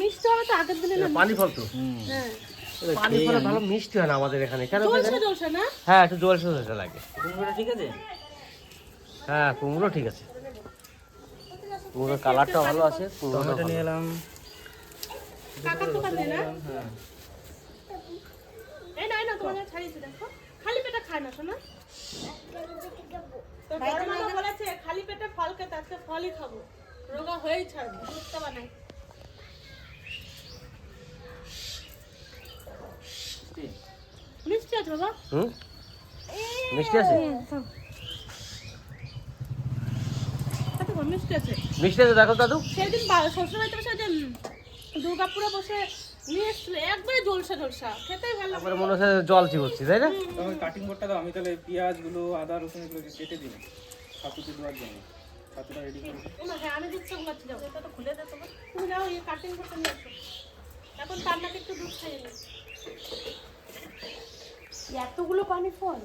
মিষ্টি হবে তো আগের দিনে না পানি ফল তো। হ্যাঁ। পানি ফলে ভালো মিষ্টি হয় না আমাদের এখানে। কেন জলসা জলসা না? হ্যাঁ একটু জল সোজা লাগে। কুমড়োটা ঠিক আছে? হ্যাঁ কুমড়ো ঠিক আছে। কুমড়োর কালারটা ভালো আছে কুমড়োটা টমেটো নিয়ে এলাম। কাকার দোকান দিয়ে না? হ্যাঁ। এই না না তোমাদের ছাড়িয়েছি দেখো। খালি পেটে খায় না শোনা। তো বড় মামা বলেছে খালি পেটে ফল খেতে আজকে ফলই খাব। রোগা হয়েই ছাড়বো দুধটা বানাই। মিষ্টি? আছে বাবা। হুম? মিষ্টি আছে? মিষ্টি আছে। মিষ্টি আছে দেখো দাদু। সেদিন শ্বশুর বাড়িতে বসে দুর্গাপুরে বসে নিয়ে এসছিল একবারে জলসা জলসা খেতেই ভালো তারপরে মনে হচ্ছে জল চিবচ্ছি তাই না? তবে কাটিং বোর্ডটা দাও আমি তাহলে পেঁয়াজগুলো আদা রসুন এগুলো কেটে দিই ছাতুতে দেওয়ার জন্য। ছাতুটা রেডি করে দিই। না হ্যাঁ আমি দিচ্ছি ওগুলো যাও। তো খুলে দে তোমার। তুমি যাও এই কাটিং করতে নিয়ে আসো। এখন তার একটু দুধ খাইয়ে নি এতগুলো পানি ফল।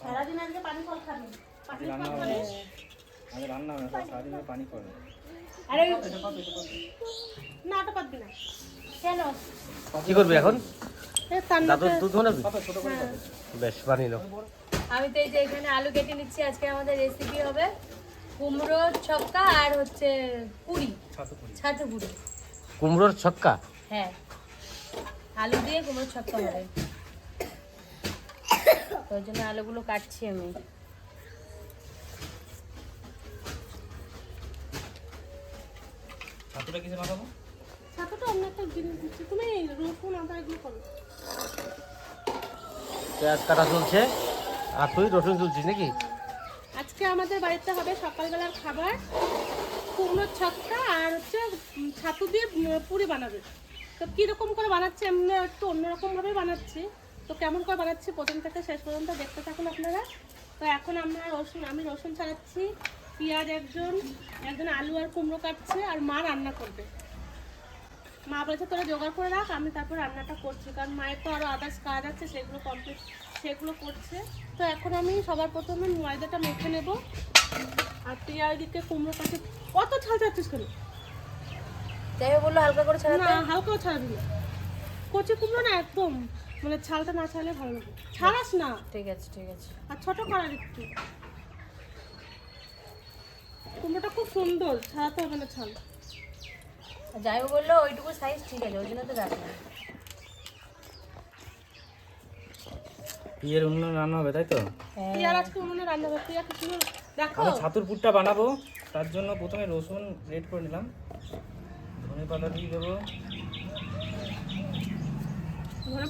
সারাদিন আজকে পানি ফল খাবি। পানি ফল হবে। আমি রান্না হবে না সারাদিন পানি পড়ে আরে না ওটা পারবি না। কেন কি করবি এখন? এ দুধ বানাবি? কত ছোট করে কত বেশ বানিয়ে নাও। আমি তো এই যে এখানে আলু কেটে নিচ্ছি আজকে আমাদের রেসিপি হবে কুমড়ো ছক্কা আর হচ্ছে পুরি। ছাতু পুরি কুমড়োর ছক্কা? হ্যাঁ। আলু দিয়ে কুমড়ো ছক্কা হবে তো ওই জন্য আলুগুলো কাটছি আমি। ছাতুটা কিসে মাখাবো? তো অন্য একটা জিনিস দিচ্ছি। তুমি রসুন আদা এগুলো করো। পেঁয়াজ কাটা চলছে। আর তুই রসুন তুলছিস নাকি? আজকে আমাদের বাড়িতে হবে সকালবেলার খাবার, কুমড়োর ছক্কা আর হচ্ছে ছাতু দিয়ে পুরি বানাবে। তো কীরকম করে বানাচ্ছি আমরা একটু অন্যরকমভাবে বানাচ্ছি। তো কেমন করে বানাচ্ছি প্রথম থেকে শেষ পর্যন্ত দেখতে থাকুন আপনারা। তো এখন আমরা রসুন, আমি রসুন ছাড়াচ্ছি, পেঁয়াজ একজন একজন আলু আর কুমড়ো কাটছে, আর মা রান্না করবে। মা বলেছে তোরা জোগাড় করে রাখ, আমি তারপর রান্নাটা করছি, কারণ মায়ের তো আরও আদার্স কাজ আছে, সেগুলো কমপ্লিট সেগুলো করছে। তো এখন আমি সবার প্রথমে ময়দাটা মেখে নেব। আর প্রিয়া ওইদিকে কুমড়ো কাছে কত ছাল চাচ্ছিস কেন যাই বলল হালকা করে ছাড়াতে। না হালকাও ছাড়াবি না। কচি কুমড়ো না একদম মানে ছালটা না ছাড়লে ভালো লাগে। ছাড়াস না। ঠিক আছে ঠিক আছে। আর ছোট করার একটু। কুমড়োটা খুব সুন্দর ছাড়াতে হবে না ছাল। যাই বলল ওইটুকু সাইজ ঠিক আছে ওই জন্য তো রাখলাম। পিয়ের অন্য রান্না হবে তাই তো? প্রিয়ার আজকে উনুনে রান্না হবে। প্রিয়া কিছু দেখো। আমি ছাতুর পুরটা বানাবো। তার জন্য প্রথমে রসুন রেড করে নিলাম। ধনে পাতা দিয়ে দেবো।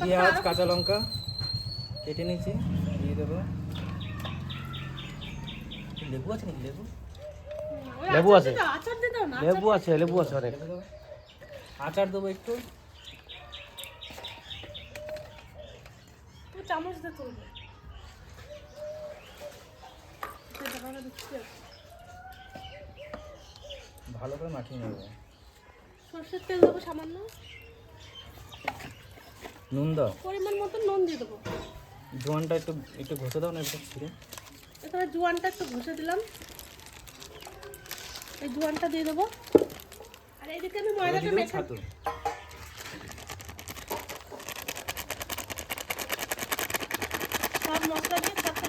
পেঁয়াজ কাঁচা লঙ্কা কেটে নিয়েছি দিয়ে দেবো। লেবু আছে নাকি? লেবু? লেবু আছে। লেবু আছে লেবু আছে অনেক। দেবো আচার দেবো একটু। চামচ দিয়ে তুলবে। ভালো করে মাখিয়ে নেব। সর্ষের তেল দেবো সামান্য। নুন দাও। পরিমাণ মতো নুন দিয়ে দেবো। জোয়ানটা একটু একটু ঘষে দাও না একটু ছিঁড়ে এখানে জোয়ানটা একটু ঘষে দিলাম। এই জোয়ানটা দিয়ে দেবো। আর এইদিকে আমি এবার ময়দাটা মেখে ছাতু সব মশলা দিয়ে সাথে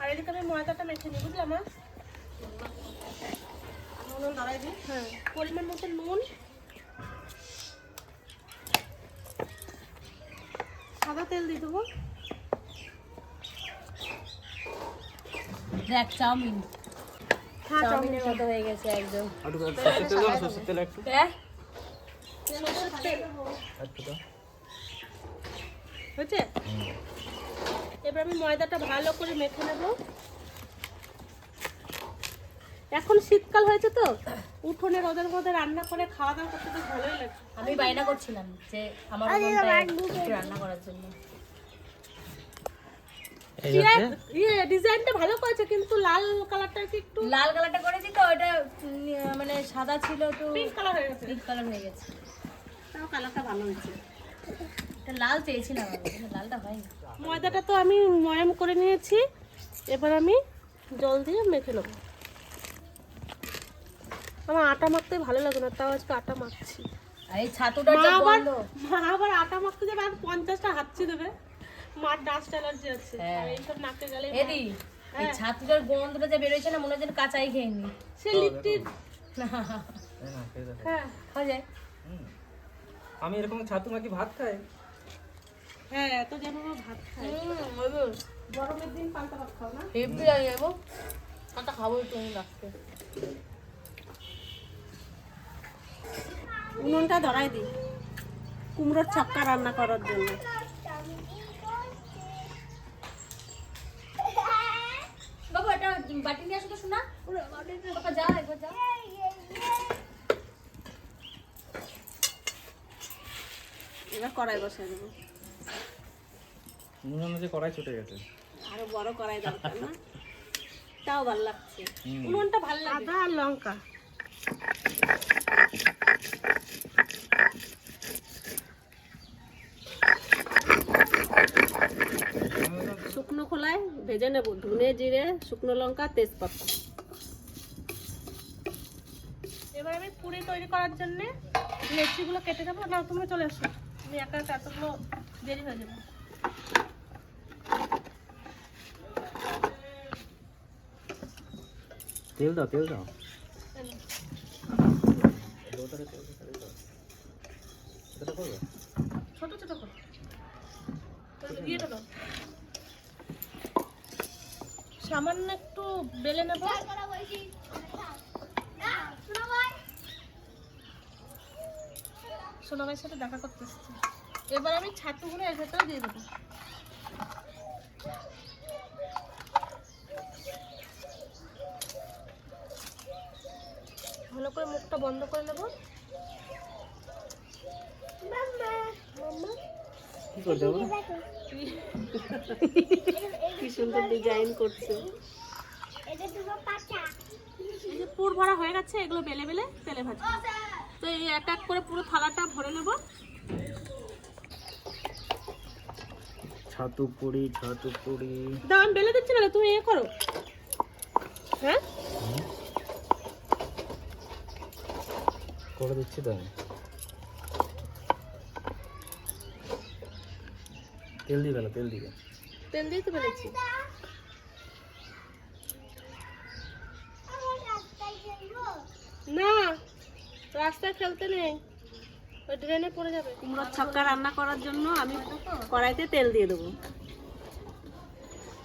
আর এদিকে আমি ময়দাটা মেখে নিই বুঝলাম মা? নুন দাঁড়াই দিই। হ্যাঁ। পরিমাণ মতো নুন। সাদা তেল দিয়ে দেবো। দেখ চাউমিন। হ্যাঁ চাউমিনের মতো হয়ে গেছে একদম। সর্ষের তেল একটু। হ্যাঁ? সর্ষের তেল। একটু দাও। এবার আমি ময়দাটা ভালো করে মেখে নেব। এখন শীতকাল হয়েছে তো উঠোনে রোদের মধ্যে রান্না করে খাওয়া দাওয়া করতে তো ভালোই লাগে। আমি বায়না করছিলাম যে আমার রান্না করার জন্য। এই হচ্ছে? ইয়ে ডিজাইনটা ভালো করেছে কিন্তু লাল কালারটা কি একটু লাল কালারটা করেছি তো ওটা মানে সাদা ছিল তো পিঙ্ক কালার হয়ে গেছে। পিঙ্ক কালার হয়ে গেছে। তাও কালারটা ভালো হয়েছে। এটা লাল চেয়েছিলাম লালটা হয়নি। ময়দাটা তো আমি ময়াম করে নিয়েছি এবার আমি জল দিয়ে মেখে নেব। আমার আটা মাখতে ভালো লাগে না তাও আজকে আটা মাখছি আর এই ছাতুটা মা যে আবার মা আবার আটা মাখতে যাবে আর পঞ্চাশটা হাঁচি দেবে। মার ডাস্ট অ্যালার্জি আছে হ্যাঁ। এইসব নাকে গেলে এদি এই হ্যাঁ। ছাতুটার গন্ধটা যে বেরোচ্ছে না মনে হচ্ছে যেন কাঁচাই খেয়ে নি। সে লিপটির হ্যাঁ। খাওয়া যায়। আমি এরকম ছাতু মাখি ভাত খাই? হ্যাঁ এত যেন ভাত ওই গরমের দিন পাল্টা ভাত খাও না? হেভি লাগে খাব আমি লাগছে উনুনটা ধরাই দিই। কুমড়োর ছক্কা রান্না করার জন্য। বাটি নিয়ে আসো তো শোনা যা একবার যা। এবার কড়াই বসাই দেবো। কড়াই ছুটে গেছে। আরও বড় কড়াই দরকার না। তাও ভালো লাগছে। উনুনটা ভালো লাগে। আদা আর লঙ্কা শুকনো খোলায় ভেজে নেব ধনে জিরে শুকনো লঙ্কা তেজপাতা। এবার আমি পুরি তৈরি করার জন্য লেচিগুলো কেটে দেবো না তুমি চলে এসো আমি একা একা এতগুলো দেরি হয়ে যাবে। তেল দাও তেল দাও। ছোট ছোট করে। ইয়েটা দাও সামান্য একটু বেলে নেব। সোনামাইয়ের সাথে দেখা করতে এসেছি। এবার আমি ছাতুগুলো এর ভেতরে দিয়ে দেবো। ভালো করে মুখটা বন্ধ করে নেব। কি করছ কি সুন্দর ডিজাইন করছে। পুর ভরা হয়ে গেছে এগুলো বেলে বেলে তেলে ভাজবো। তো এই এক এক করে পুরো থালাটা ভরে নেব। ছাতু পুরি ছাতু পুরি। দাও আমি বেলে দিচ্ছি না তুমি এ করো। হ্যাঁ? করে দিচ্ছি তো তেল দিবে না তেল দিবে তেল দিয়ে তো বেলেছি না রাস্তায় খেলতে নেই। ওই ড্রেনে পড়ে যাবে। কুমড়োর ছক্কা রান্না করার জন্য আমি কড়াইতে তেল দিয়ে দেবো।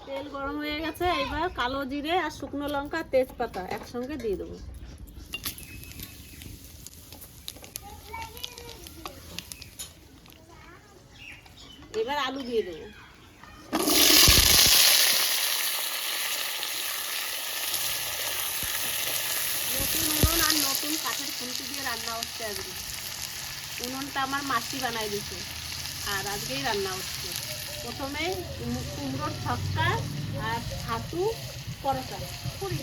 তেল গরম হয়ে গেছে এবার কালো জিরে আর শুকনো লঙ্কা তেজপাতা একসঙ্গে দিয়ে দেবো। এবার আলু দিয়ে দেবো। নতুন উনুন আর নতুন কাঠের খুন্তি দিয়ে রান্না হচ্ছে আজকে। উনুনটা আমার মাসি বানাই দিছে আর আজকেই রান্না হচ্ছে। প্রথমে কুমড়োর ছক্কা আর ছাতু পরোটা, পুরি।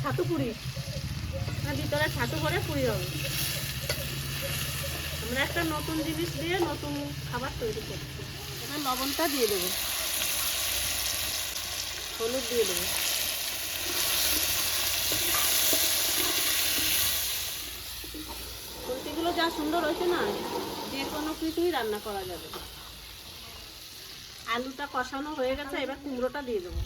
ছাতু পুরি। আর ভিতরে ছাতু করে পুরি হবে। আমরা একটা নতুন জিনিস দিয়ে নতুন খাবার তৈরি এবার লবণটা দিয়ে দেবো। হলুদ দিয়ে দেবো। সবজিগুলো যা সুন্দর হয়েছে না, যে কোনো কিছুই রান্না করা যাবে আলুটা কষানো হয়ে গেছে, এবার কুমড়োটা দিয়ে দেবো।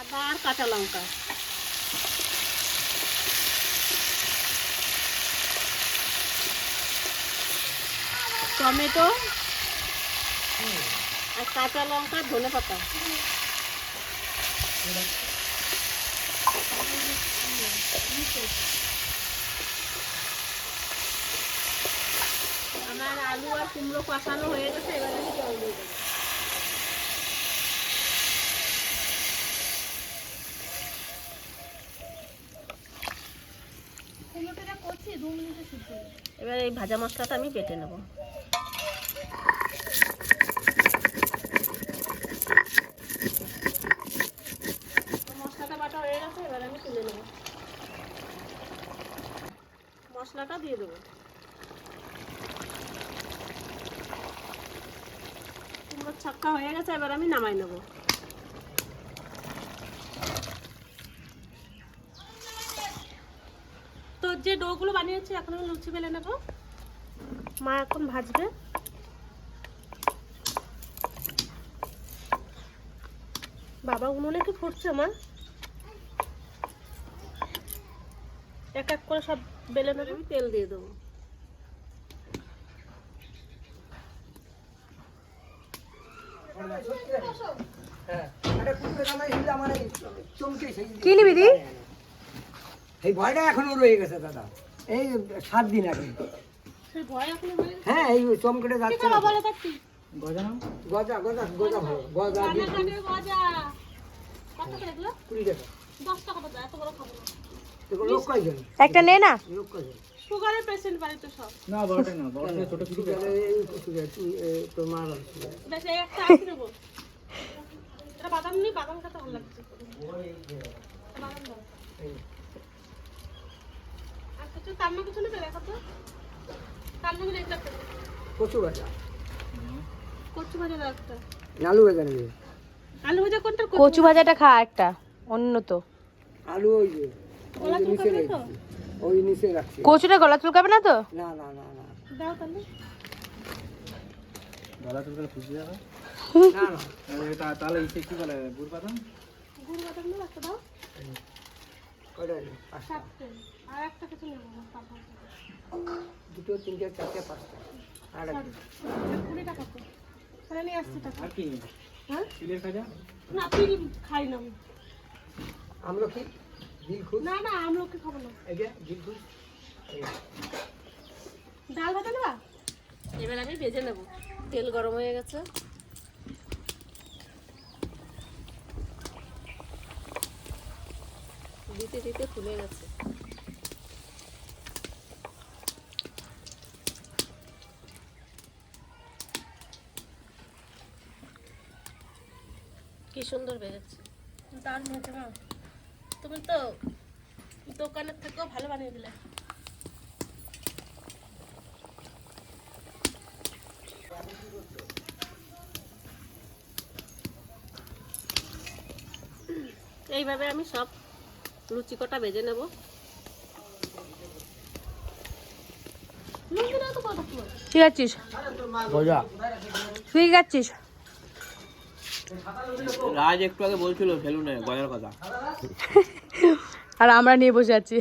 আদা আর কাঁচা লঙ্কা। টমেটো আর কাঁচা লঙ্কা, ধনে পাতা। আমার আলু আর কুমড়ো কষানো হয়ে গেছে, এবার আমি জল দিয়ে দেবো। এবার এই ভাজা মশলাটা আমি বেটে নেব। মশলাটা বাটা হয়ে গেছে, এবার আমি মশলাটা দিয়ে দেবো। ছক্কা হয়ে গেছে, এবার আমি নামাই নেব তো যে ডোগুলো বানিয়েছি এখন আমি লুচি বেলে নেব। মা এখন ভাজবে। বাবা উনুনে কি ফুটছে আমার এক এক করে সব বেলে নেবে। আমি তেল দিয়ে দেবো। কি নিবি দি? এই ভয়টা এখনও রয়ে গেছে দাদা। এই সাত দিন আগে। এখন হয়ে এই চমকেটে যাচ্ছে। গজা গজা গজা গজা ভালো। গজা কুড়ি টাকা। একটা নে না। লোক সুগারের পেশেন্ট বাড়িতে সব। না বড়টা না বড়টা ছোট ছোট। সুগার তোর মা বেশ একটা আছে নেব। এটা বাদাম নেই বাদাম খেতে ভালো লাগছে। বাদাম দাও আর কিছু তার না কিছু নেবে দেখো তো তার না এটা একটা দেবো। কচু? ভাজা। কচু ভাজা একটা। আলু ভাজা নেবে। আলু ভাজা কোনটা কচু? ভাজাটা খা একটা অন্য তো। আলু ওই যে নিচে না। ওই নিচে রাখছি। কচুটা গলা চুলকাবে না তো? না না না না। দাও তাহলে। গলা চুলকালে খুশি যাবে না না। এটা তাহলে ইসে কি বলে? গুড় বাদাম? গুড় বাদাম নেব একটা দাও। আর একটা কিছু নেব না দুটো তিনটে চারটে পাঁচটা। আর। কুড়ি টাকা তো তাহলে নিয়ে আসছি টাকা আর কি? হ্যাঁ? তিলের খাজা? না তুই খাই না আমি। না না আমলোকে খাব না। এই যে। ডাল ভাজা নেবা? এবার আমি ভেজে নেব। তেল গরম হয়ে গেছে। দিতে দিতে ফুলে গেছে। কি সুন্দর বেজেছে দারুণ হয়েছে না তুমি তো দোকানের থেকেও ভালো বানিয়ে দিলে। এইভাবে আমি সব লুচি কটা ভেজে নেব। তো? ঠিক আছিস গজা তুই যাচ্ছিস রাজ একটু আগে বলছিল ফেলু না গজার কথা। আর আমরা নিয়ে বসে আছি।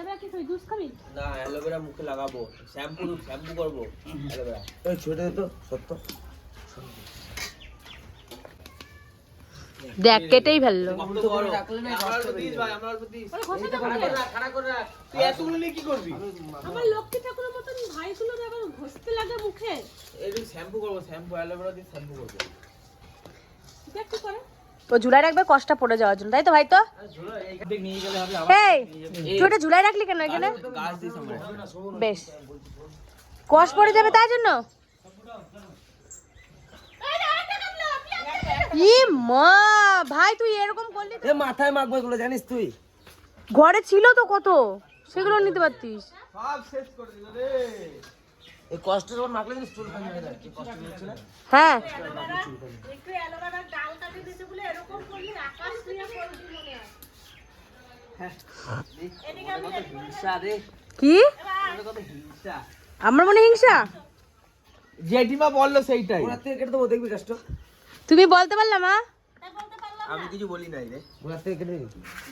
এবার কি তুই জুস খাবি না অ্যালোভেরা মুখে লাগাবো। শ্যাম্পু শ্যাম্পু করব। Aloe vera. দেখ কেটেই ফেলল দেখ কি করে। তো ঝুলাই রাখবে কষ্টটা পড়ে যাওয়ার জন্য তাই তো ভাই তো? দেখ নিয়ে গেলে হবে এই তুই ওটা ঝুলাই রাখলি কেন এখানে? বেশ। কষ্ট পড়ে যাবে তার জন্য? ই মা ভাই তুই এরকম করলি? এ মাথায় মাখবো এগুলো জানিস তুই? ঘরে ছিল তো কত? সেগুলো নিতে পারতিস। সব শেষ করে দিল রে। এই কষ্ট যখন মাখলে কিন্তু চুল যায়। কষ্ট হচ্ছে না? হ্যাঁ। একটু অ্যালোভেরার ডাল কাটে দিতে বলে এরকম করলি আকাশ দিয়ে পড়বি মনে হয়। কি? আমার মনে হিংসা? জেঠিমা বলল সেইটাই। ওরা থেকে কেটে দেবো দেখবি কষ্ট? তুমি বলতে পারলা মা? পারলাম আমি কিছু বলি নাই রে। ওরা থেকে কেটে দিবি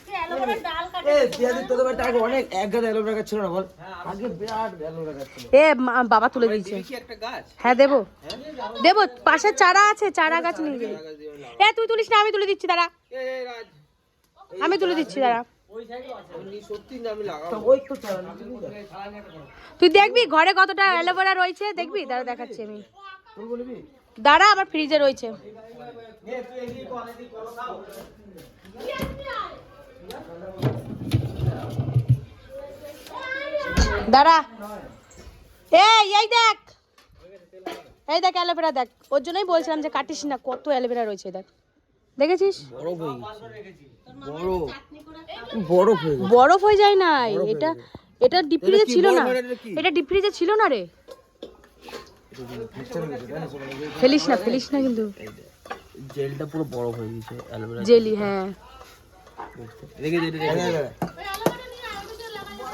যে অ্যালোভেরার ডাল কাটে এ পেঁয়াজের তোদের বাড়িতে আগে অনেক এক গাদা অ্যালোভেরা গাছ ছিল না বল? আগে বিরাট অ্যালোভেরা গাছ ছিল। এ মা- বাবা তুলে দিয়েছে। দেখি একটা গাছ। হ্যাঁ দেবো। দেবো পাশে চারা আছে চারা গাছ নিয়ে যাবি। এ তুই তুলিস না আমি তুলে দিচ্ছি দাঁড়া। এ এ, রাজ। আমি তুলে দিচ্ছি দাঁড়া। আমি সত্যি না আমি লাগাবো। ওই তো চালা তুই দেখবি ঘরে কতটা অ্যালোভেরা রয়েছে দেখবি? দাঁড়া দেখাচ্ছি আমি। দাঁড়া আমার ফ্রিজে রয়েছে। দাঁড়া। এই এই দেখ। এই দেখ অ্যালোভেরা দেখ। ওর জন্যই বলছিলাম যে কাটিস না কত অ্যালোভেরা রয়েছে দেখ। দেখেছিস? বরফ হয়ে বরফ। হয়ে যায় নাই। এটা এটা ডিপ ফ্রিজে ছিল না? এটা ডিপ ফ্রিজে ছিল না রে। ফেলিস না ফেলিস না কিন্তু। জেলটা পুরো বড় হয়ে গেছে অ্যালোভেরা জেলি হ্যাঁ। রেখে দে রেখে দে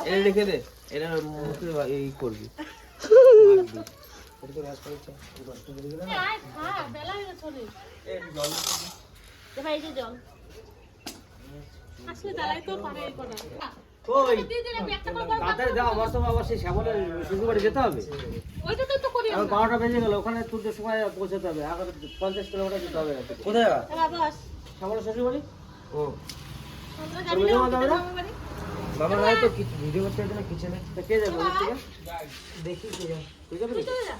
এটা রেখে দে এটা মুখে এই করবি। আয় খা বেলা হয়ে জল। আসলে জ্বালাই তো পারে এই কটা। ওই তাড়াতাড়ি দাও আমার তো আবার সেই শ্যামলের শ্বশুর বাড়ি যেতে হবে? ওইটা তো তো করি এখন বারোটা বেজে গেল ওখানে তুলতে সময় পৌঁছাতে হবে। এখন পঞ্চাশ কিলোমিটার যেতে হবে কোথায় শ্যামলের শ্বশুর বাড়ি ও যাব। বাবা ভাই তো ভিডিও করতে হবে কিচেনে? তা কে যাবে দেখি কে যায়। তুই যাবি? যা।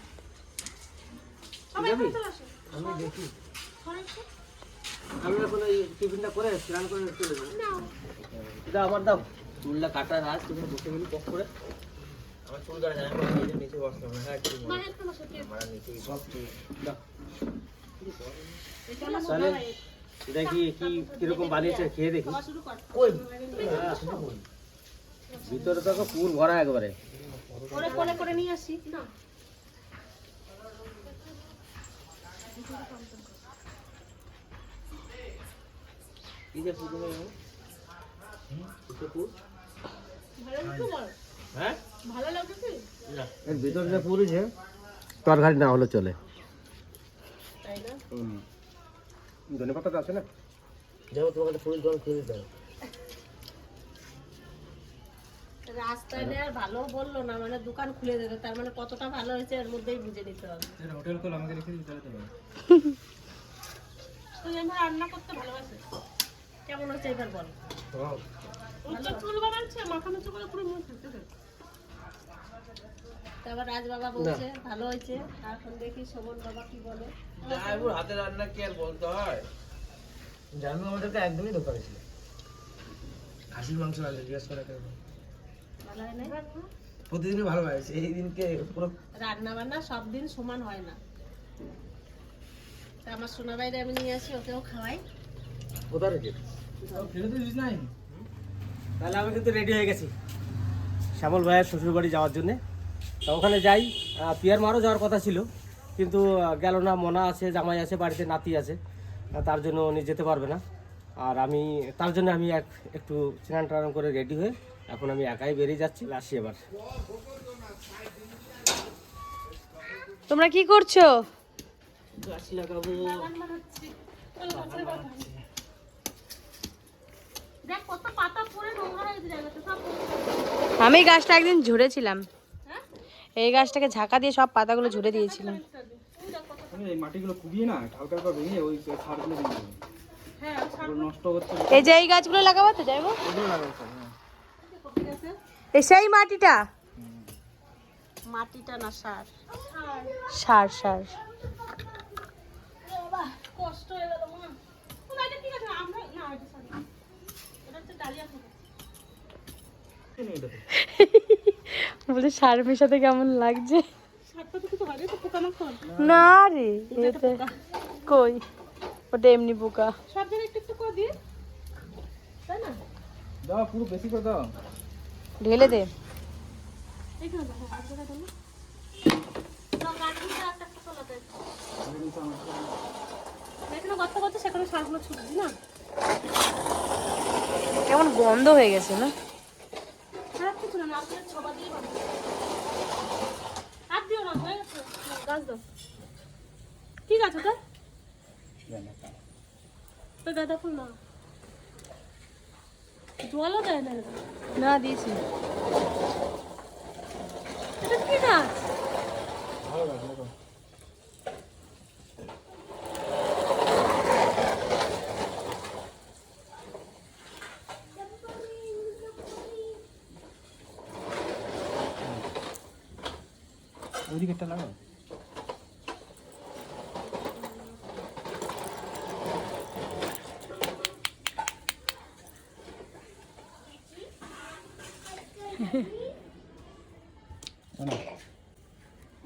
আমি দেখি। আমি এখন ওই টিফিনটা করে স্নান করে চলে যাব। এটা আমার দাও। চুলটা কাটা রাত তুমি বসে গেলি করে। আমার চুল কাটা যায় আমি নিচে বসলাম না হ্যাঁ ঠিক মায়ের তো বসে দিয়ে। আমার নিচেই সব দাও। তাহলে মোবাইল। কি কি কীরকম বানিয়েছে? খেয়ে দেখি। কই? ভিতরে তো পুর ভরা একবারে। করে করে করে নিয়ে আসি। না কি যে পুর? হ্যাঁ? ভালো লাগছে কি? এর ভিতরে যে তরকারি না হলে চলে। তাই না? ধনে পাতা আছে না? যাব তোমাকে ফুল জল খুলে দিতে রাস্তায় আর ভালো বলল না মানে দোকান খুলে দেবে তার মানে কতটা ভালো হয়েছে এর মধ্যেই বুঝে নিতে হবে। হোটেল খোল আমাকে রেখে দিতে হবে। তুই রান্না করতে ভালোবাসিস কেমন হচ্ছে এবার বল। তারপর রাজ বাবা বলছে ভালো হয়েছে। এখন দেখি শোভন বাবা কি বলে। হাতে রান্না কি আর বলতে হয়? জানো আমাদেরকে একদমই দোকানে ছিল। খাসির মাংস আনলে জিজ্ঞেস করে কেন ভালো হয় না প্রতিদিনই ভালো হয় এই দিনকে পুরো রান্না বান্না সব দিন সমান হয় না। তা আমার সোনা বাইরে আমি নিয়ে আসি ওকেও খাওয়াই। রেখে তাহলে আমি কিন্তু রেডি হয়ে গেছি। শ্যামল ভাইয়ের শ্বশুর বাড়ি যাওয়ার জন্যে। তা ওখানে যাই। পিয়ার মারও যাওয়ার কথা ছিল। কিন্তু গেল না মনা আছে জামাই আছে বাড়িতে নাতি আছে। তার জন্য উনি যেতে পারবে না। আর আমি তার জন্য আমি এক একটু স্নান টান করে রেডি হয়ে এখন আমি একাই বেরিয়ে যাচ্ছি আসি এবার। তোমরা কি করছ? গাছ লাগাবো দেখ কত পাতা পড়ে নোংরা হয়ে গেছে জায়গাটা সব আমি এই গাছটা একদিন ঝুড়েছিলাম হ্যাঁ? এই গাছটাকে ঝাঁকা দিয়ে সব পাতাগুলো ঝুড়ে দিয়েছিলাম। এই হ্যাঁ এই যে এই গাছগুলো লাগাবো তো যাইবো? হ্যাঁ ঠিক আছে এই সেই মাটিটা? মাটিটা না সার। সার সার। কষ্ট হয়ে গেল মা না এটা ঠিক আছে আমরা না এটা sorry। এটা হচ্ছে ডালিয়া ফুল বলছে সার মেশাতে কেমন লাগছে? না রে, এতে কই? ওটা এমনি পোকা ঢেলে দে। সেখানে ছুটছি না? কেমন বন্ধ হয়ে গেছে না? খারাপ কিছু না নারকেলের ছবা দিয়ে বানাবো হাত দিও না গেছে। গাছ দাও। কি গাছ ওটা তো গাঁদা ফুল না জলও দেয় না না দিয়েছি। এটা কি গাছ একটা লাগাও।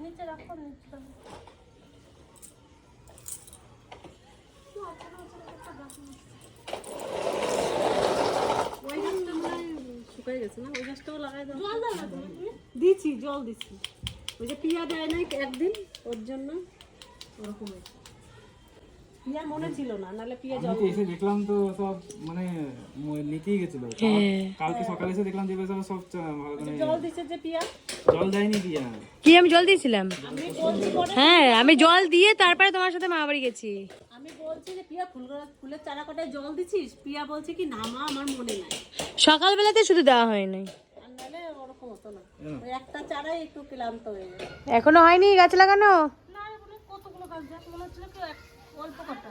নিচে রাখো নিচে ওই গাছটা শুকাই গেছে না? ওই গাছটাও লাগাই দাও। জল দাও না তুমি? তুমি জল দিছি। ওই যে পিয়া দেয় নাই একদিন ওর জন্য ওরকম হয়েছে। মনে ছিল না নাহলে পিয়া এসে দেখলাম তো সব মানে গেছিল। কালকে সকালে এসে দেখলাম যে বেশ সব চা- ভালো মানে জল দিছে যে পিয়া? জল দেয়নি দিয়া কি আমি জল দিয়েছিলাম? হ্যাঁ আমি জল দিয়ে তারপরে তোমার সাথে মা বাড়ি গেছি। আমি বলছি যে পিয়া ফুল ফুলের চারা কটায় জল দিছিস? পিয়া বলছে কি না মা আমার মনে নাই। সকালবেলাতে শুধু দেওয়া হয়নি। হয়ে এখনও হয়নি গাছ লাগানো? না এখনও কতগুলো গাছ মনে হচ্ছিল কি অল্প কটা।